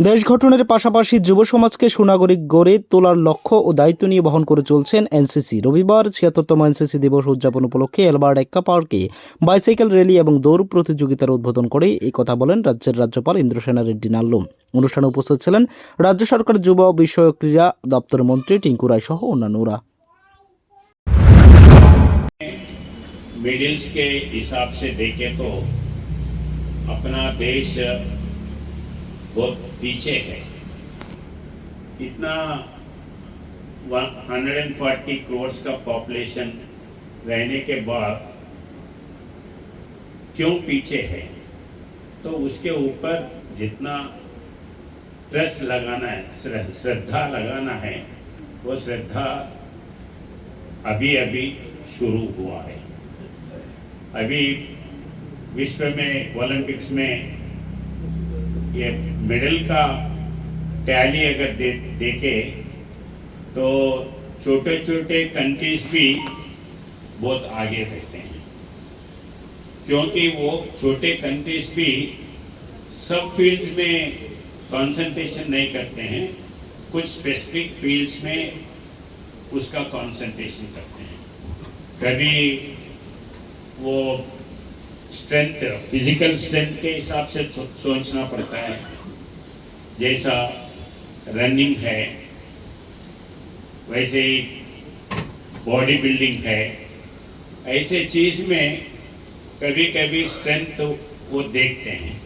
দেশ গঠনের পাশাপাশি যুব সমাজকে সুনাগরিক গড়ে তোলার লক্ষ্য ও দায়িত্ব নিয়ে বহন করে চলছেন এনসিসি রবিবার ছিয়াত্তরতম এনসিসি দিবস উদযাপন উপলক্ষে এলবার্ট এক্কা পার্কে বাইসাইকেল র্যালি এবং দৌড় প্রতিযোগিতার উদ্বোধন করে এই কথা বলেন রাজ্যের রাজ্যপাল ইন্দ্রসেনা রেড্ডি নাল্লুম অনুষ্ঠানে উপস্থিত ছিলেন রাজ্য সরকার যুব বিষয়ক ক্রীড়া দপ্তরের মন্ত্রী টিঙ্কু রায় সহ অন্যান্যরা मिडिल्स के हिसाब से देखें तो अपना देश बहुत पीछे है। इतना 140 करोड़ का पॉपुलेशन रहने के बाद क्यों पीछे है? तो उसके ऊपर जितना ट्रस्ट लगाना है, श्रद्धा लगाना है, वो श्रद्धा अभी अभी शुरू हुआ है। अभी विश्व में ओलंपिक्स में ये मेडल का टैली अगर दे, देखे तो छोटे छोटे कंट्रीज़ भी बहुत आगे रहते हैं। क्योंकि वो छोटे कंट्रीज़ भी सब फ़ील्ड में कंसंट्रेशन नहीं करते हैं। कुछ स्पेसिफिक फील्ड्स में उसका कंसंट्रेशन करते हैं। कभी वो स्ट्रेंथ फ़िज़िकल स्ट्रेंथ के हिसाब से सोचना पड़ता है। जैसा रनिंग है, वैसे ही बॉडी बिल्डिंग है। ऐसे चीज़ में कभी कभी स्ट्रेंथ वो देखते हैं।